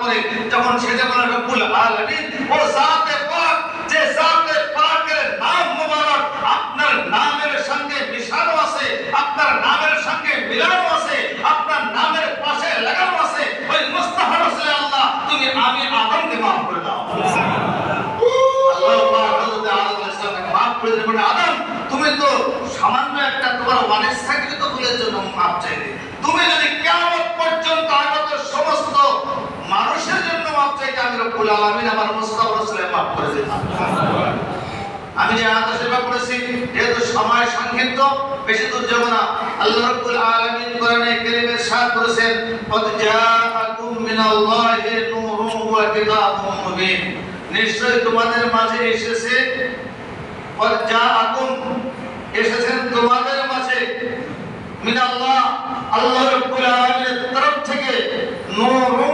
পরে যখন সেটা বলে রব্বুল আলামিন, ও জাতে পাক, যে জাতে পাকের নাম মুবারক, আপনার নামের সঙ্গে মিশানো আছে, আপনার নামের সঙ্গে মিলানো আছে, আপনার নামের পাশে লাগানো আছে, ওই মুস্তাফা রাসূল আল্লাহ, তুমি আমি আদমকে maaf করে দাও। তুমি যদি কেমন পর্যন্ত আগত সমস্ত মানুষের জন্য আমি রব্বুল আলামিন আমার মুস্তাফা রাসূলের করে আমি যে আয়াত সেবা করেছি, যেহেতু সময় সংক্ষিপ্ত, বেশি দূর যাব না। আল্লাহ আলামিন কোরআনে করেছেন জাআকুম মিনাল্লাহি ওয়া কিতাবুম মুবিন। নিশ্চয় তোমাদের মাঝে এসেছে, কদ জাআকুম, এসেছেন তোমাদের মাঝে মিনাল্লাহ, আল্লাহ রাব্বুল আলামিনের তরফ থেকে নূরুন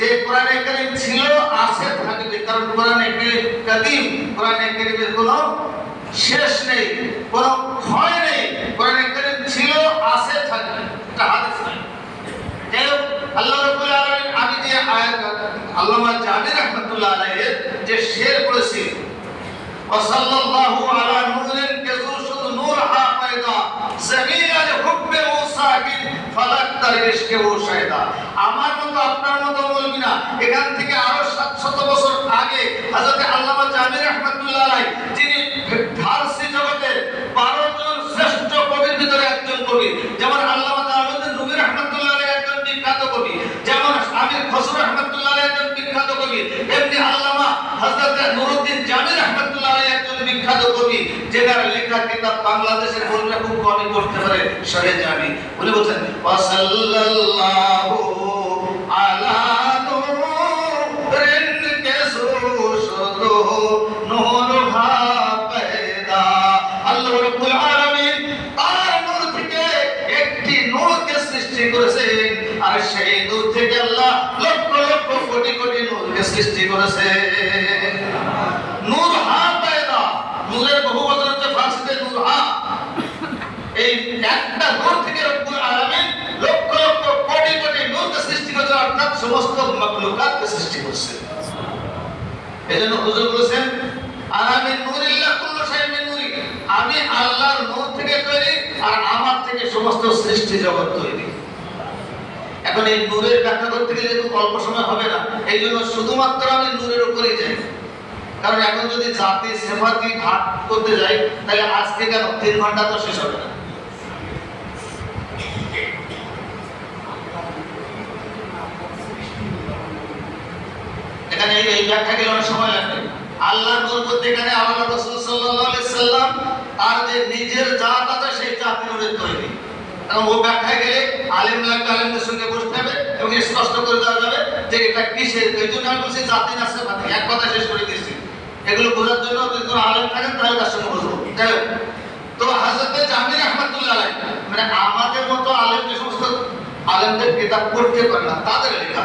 যে কোরআনে করিম ছিল আছে থাকবে। কারণ কোরআনে করিম? কদিম কোরআনে করিমের কোনো শেষ নেই, কোনো ক্ষয় নেই। কোরআনে করিম ছিল, আছে থাকবে। এটা হাদিস নয় আল্লাহ রব্বুল আলামিন আমি যে আয়াত আল্লামা জাবির রহমাতুল্লাহ আলাইহির যে শেয়ার করেছি ওয়া সাল্লাল্লাহু আলা নূরিন কাযু হাফেদা জামিয়াল হুব্বে মুসাকিন ফালাক তার ইশকে উসাইদা আমার মতো আপনার মতো বলবি না এখান থেকে আরও সাত শত বছর আগে হযরত আল্লামা কবি লেখা কিতাব বাংলাদেশের বন্ধুরা খুব কমই পড়তে পারে সরে জামি উনি বলছেন, ওয়াসাল্লাল্লাহু আলা আল্লাহ রাব্বুল নূর থেকে একটি নূরকে সৃষ্টি করেছেন, আর সেই নূর থেকে আল্লাহ লক্ষ লক্ষ কোটি কোটি নূরকে সৃষ্টি করেছেন। নূর হা নূরের বহু বচন হচ্ছে ফার্সিতে নূর এই একটা নূর থেকে রব্বুল আলামিন লক্ষ লক্ষ কোটি কোটি নূরকে সৃষ্টি করেছেন, অর্থাৎ সমস্ত মাখলুকাতকে সৃষ্টি করেছেন এজন্য হুজুর বলেছেন আর আমি নূরিল্লাহ কুল্লু শাইইন নূরি। আমি আল্লাহর নূর থেকে তৈরি আর আমার থেকে সমস্ত সৃষ্টি জগৎ তৈরি। এখন এই নূরের ব্যাখ্যা করতে গেলে অল্প সময় হবে না। এই জন্য শুধুমাত্র আমি নূরের উপরেই যাই। কারণ এখন যদি জাতি সেফাতি ভাগ করতে যাই, তাহলে আজকে কেন তিন ঘণ্টা তো শেষ হবে না? এখানে এই- ব্যাখ্যা গেলে অনেক সময় লাগবে। আল্লাহর এখানে আল্লাহ রাসূল সাল্লাম তার যে নিজের জাত আছে, সেই তৈরি। এবং ও ব্যাখ্যায় গেলে আলেম লাগবে, আলেমদের সঙ্গে বসতে হবে এবং স্পষ্ট করে দেওয়া যাবে যে এটা কিসের। এই জন্য আমি বলছি জাতি না এক কথা শেষ করে দিয়েছি। এগুলো বোঝার জন্য যদি কোনো আলেম থাকেন, তাহলে তার সঙ্গে বসবো। যাই হোক। তো হাজরতে জামির আহমদুল্লাহ আলাই মানে আমাদের মতো আলেম যে সমস্ত আলেমদের কিতাব পড়তে পারে না, তাদের লেখা।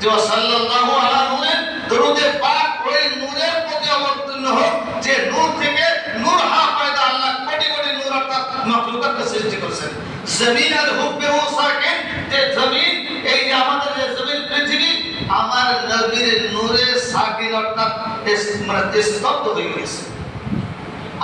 যে সাল্লাল্লাহু আলা নূরে, দরুদে পাক, ওই নূরের প্রতি অবতীর্ণ হোক, যে নূর থেকে নূর হা পয়দা আল্লাহ কোটি কোটি নূর অর্থাৎ মাখলুকাতকে সৃষ্টি করেছেন। জমিন আর হুব্বে ও সাকিন যে জমিন এই যে আমাদের যে জমিন পৃথিবী আমার নবীর নূরে সাকিন অর্থাৎ এস- মানে স্তব্ধ হয়ে গেছে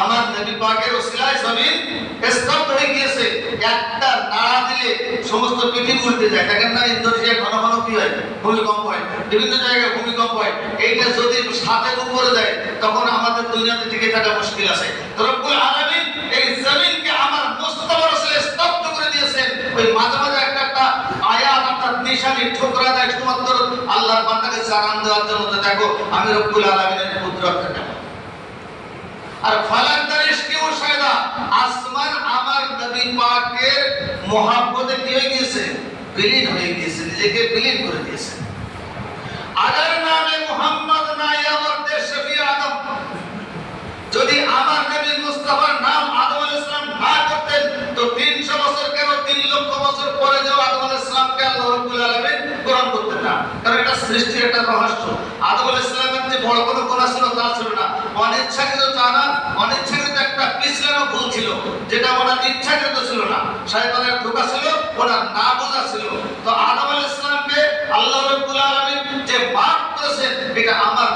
আমার নবী পাকের ওসিলায় জমিন স্তব্ধ হয়ে গিয়েছে। একটা নাড়া দিলে সমস্ত উল্টে যায়। দেখেন না ঘন ঘন কি হয়? ভূমিকম্প হয়। বিভিন্ন জায়গায় ভূমিকম্প হয়। এইটা যদি সাতের উপরে তখন আমাদের দুনিয়াতে টিকে থাকা মুশকিল আছে। রব্বুল আলামিন এই জমিনকে আমার মুস্তাফা স্তব্ধ করে দিয়েছেন। ওই মাঝে মাঝে একটা একটা আয়াত অর্থাৎ ঠোকরা দেয় শুধুমাত্র আল্লাহর বান্দাকে দেওয়ার জন্য তো দেখো, আমি রব্বুল আর ফালাক দারিশ আসমান আমার নবী পাকের মহাব্বতে কি হয়ে গিয়েছে? বিলীন হয়ে গিয়েছে, নিজেকে বিলীন করে দিয়েছে। আগামী কারণ এটা সৃষ্টির একটা রহস্য। আদম আলাইহিস সালামের যে বড় গুনাহ ছিল, তা ছিল না। অনিচ্ছাকৃত জানা অনিচ্ছাকৃত একটা ভুল ছিল, যেটা ওনার ইচ্ছাকৃত ছিল না। ছিল, ওনার না বোঝা ছিল। তো আদম আলাইহিস সালামকে আল্লাহ রাব্বুল আলামিন যে মাফ করেছেন, এটা আমার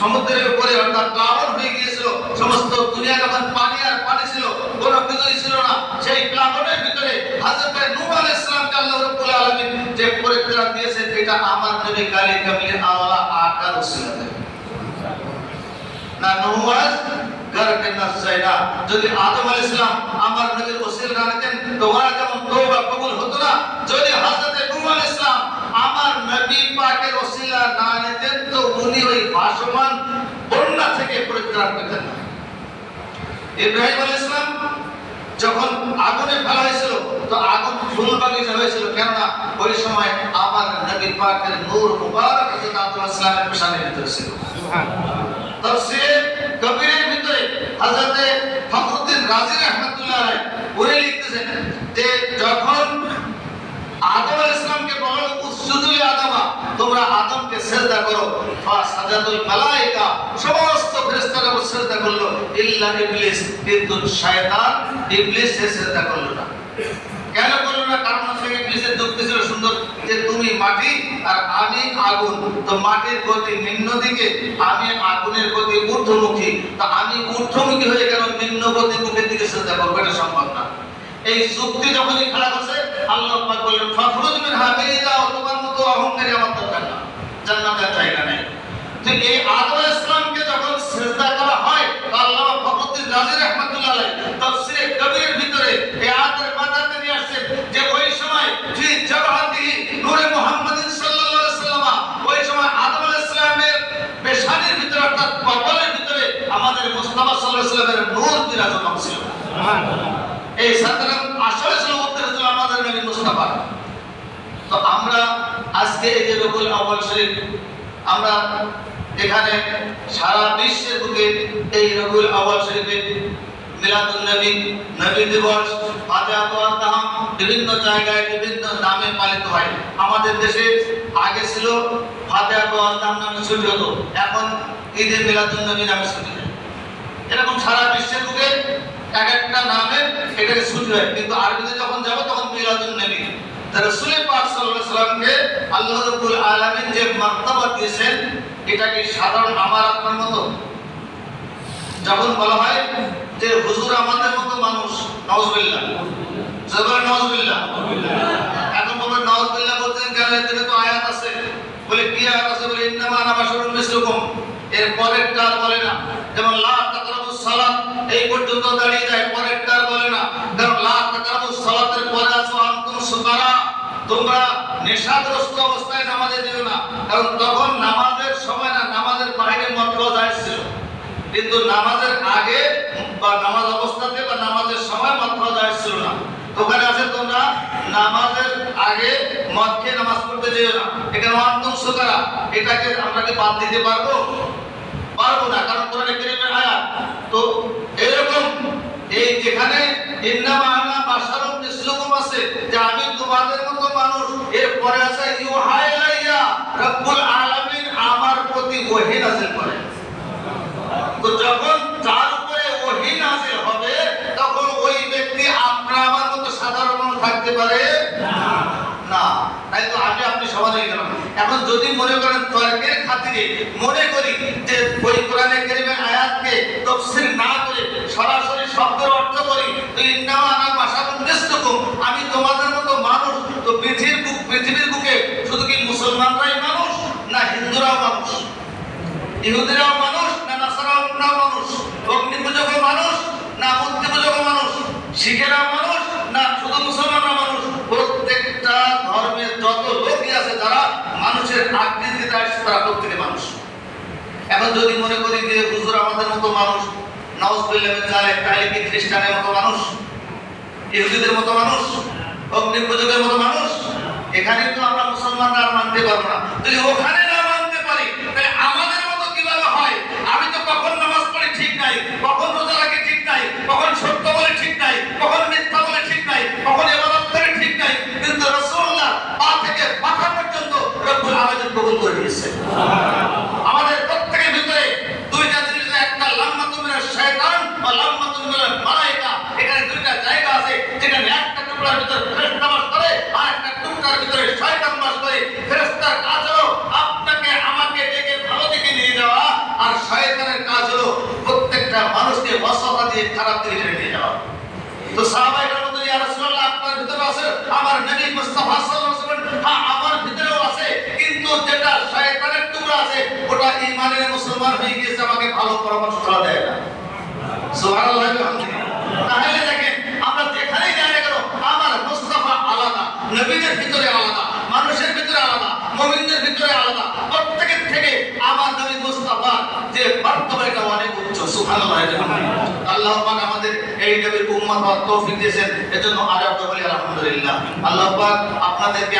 সমুদ্রের উপরে অর্থাৎ সমস্ত দুনিয়া যখন পানি আর পানি ছিল, কোনো কিছুই ছিল না। সেই প্লাবনের ভিতরে হযরত নূহ আলাইহিস সালামকে আল্লাহ রাব্বুল আলামিন যে পরিত্রাণ দিয়েছেন, এটা আমার নবী কালী কামলি আওয়ালা আকার উসিলাতে না নূহ যদি আদম আলাইহিস সালাম আমার নবীর ওসিল না নিতেন তো ওরা যেমন তওবা কবুল হতো না, যদি হযরত নূহ আলাইহিস সালাম আমার নবী পাকের ওসিলা না নিতেন, তো উনি ওই ভাসমান বন্যা থেকে পরিত্রাণ পেতেন না। ইব্রাহিম আলাইহিস সালাম যখন আগুনে ফেলা হয়েছিল তো আগুন ফুল বাগিচা হয়েছিল। কেননা ওই সময় আমার নবী পাকের নূর মুবারক হযরত আদম আলাইহিস সালামের ভিতরে ছিল। তাফসীরে কবিরের ভিতরে হযরতে ফখরুদ্দিন রাজি রাহমাতুল্লাহ আলাইহি উনি লিখতেছেন যে যখন আদম আলাইহিস সালামকে বলা উসজুদু আদমা তোমরা আদমকে সিজদা করো। ফা মালায়েকা সমস্ত ফেরেশতারা সিজদা করল, ইল্লা ইবলিস, কিন্তু শয়তান ইবলিস সিজদা করল না। কেন করল না? কারণ হচ্ছে ইবলিসের যুক্তি ছিল সুন্দর, যে তুমি মাটি আর আমি আগুন। তো মাটির গতি নিম্ন দিকে, আমি আগুনের গতি ঊর্ধ্বমুখী। তো আমি ঊর্ধ্বমুখী হয়ে কেন নিম্ন গতি মুখের দিকে সিজদা করব? এটা সম্ভব না। এই যুক্তি যখনই খাড়া করছে, আল্লাহ পাক বললেন, ফাখরুজ মিনহা বেরিয়ে যাও তোমার মতো অহংকারী আমার দরকার না। জান্নাতের জায়গা নেই। ঠিক এই আদম আলাইহিস সালামকে যখন সিজদা করা হয় তো আল্লাহ ফখরুদ্দিন রাজি রাহমাতুল্লাহ আলাইহি তাফসীরে কবিরের ভিতরে এই আয়াতের মাথাতে নিয়ে আসছেন যে ওই সময় ফি জাবাহাতিহি নূরে মুহাম্মাদিন সাল্লাল্লাহু আলাইহি সাল্লাম ওই সময় আদম আলাইহিস সালামের পেশানির ভিতরে অর্থাৎ কপালের ভিতরে আমাদের মুস্তাফা সাল্লাল্লাহু আলাইহি তো আমরা আজকে এই যে রবুল আউয়াল শরীফ, আমরা এখানে সারা বিশ্বের বুকে এই রবুল আউয়াল শরীফে মিলাদুন নবী দিবস ফাতিহা বিভিন্ন জায়গায় বিভিন্ন নামে পালিত হয়। আমাদের দেশে আগে ছিল ফাতিহা তাহাম নামে ছুটি হতো এখন ঈদে মিলাদুন নবী নামে হয় এরকম সারা বিশ্বের বুকে এক একটা নামে এটাকে হয় কিন্তু আরবিতে যখন যাব, তখন মিলাদুন নবী রাসূল পাক সাল্লামকে আল্লাহ যে দিয়েছেন, এটা কি সাধারণ আমার আপনার মতো? যখন বলা হয় যে হুজুর আমাদের মতো মানুষ নওয়াজবিল্লাহ জবর নওয়াজবিল্লাহ এখন বলবে নওয়াজবিল্লাহ কেন এর তো আয়াত আছে। বলে কি আয়াত আছে? বলে, ইন্নামা আনা এর পরেরটা বলে না। যেমন লা তাকরাবুস সালাত এই পর্যন্ত দাঁড়িয়ে যায়, পরেরটা বলে না। কারণ লা তাকরাবুস সালাতের পরে আছে আনতুম সুকারা। তোমরা নেশাগ্রস্ত অবস্থায় নামাজে দিও না। কারণ তখন নামাজের সময় না, নামাজের বাইরে মত যায় ছিল। কিন্তু নামাজের আগে বা নামাজ অবস্থাতে বা নামাজের সময় মত যায় ছিল না। ওখানে আছে তোমরা নামাজের আগে মদ খেয়ে নামাজ পড়তে যেও না। এখানে অন্তম সুকারা, এটাকে আমরা কি বাদ দিতে পারব? পারব না, কারণ কোরআনে কারীমের আয়াত। তো এরকম এই যেখানে ইন্নামা আনা বাশারুম মিসলুকুম আছে, যে আমি তোমাদের মতো মানুষ, এরপরে আছে ইউহা রব্বুল আলামিন আমার প্রতি ওহী নাযিল করে। তো যখন তার উপরে ওহী নাযিল হবে, তখন ওই ব্যক্তি আপনার আমার মতো সাধারণ থাকতে পারে। এখন যদি মনে করেন তর্কের খাতিরে মনে করি যে ওই কোরআনে কারিমের আয়াতকে তফসিল না করে সরাসরি শব্দের অর্থ করি, তো ইন্নামা আনা বাশারুন মিসলুকুম আমি তোমাদের মতো মানুষ, তো পৃথিবীর বুক, পৃথিবীর বুকে শুধু কি মুসলমানরাই মানুষ না হিন্দুরাও মানুষ? ইহুদিরাও যায় তারা প্রত্যেকে মানুষ। এখন যদি মনে করি যে হুজুর আমাদের মতো মানুষ, নওয়াজ জালে তাহলে খ্রিস্টানের মতো মানুষ, ইহুদিদের মতো মানুষ অগ্নি পুজোদের মতো মানুষ, এখানে তো আমরা মুসলমানরা আর মানতে পারব না। যদি ওখানে ভালো পরামর্শ তারা দেয় না। তাহলে দেখেন, আমরা যেখানেই যাই না আমার মুস্তফা আলাদা, নবীদের ভিতরে আলাদা, মানুষের ভিতরে আলাদা, মমিনদের ভিতরে আলাদা। প্রত্যেকের থেকে আমার নবী মুস্তফা যে বর্তমানে অনেক উচ্চ সুখান আল্লাহ পাক আমাদের এই নবীর উম্মত তৌফিক দিয়েছেন। এজন্য আজ আমরা বলি, আলহামদুলিল্লাহ। আল্লাহ পাক আপনাদেরকে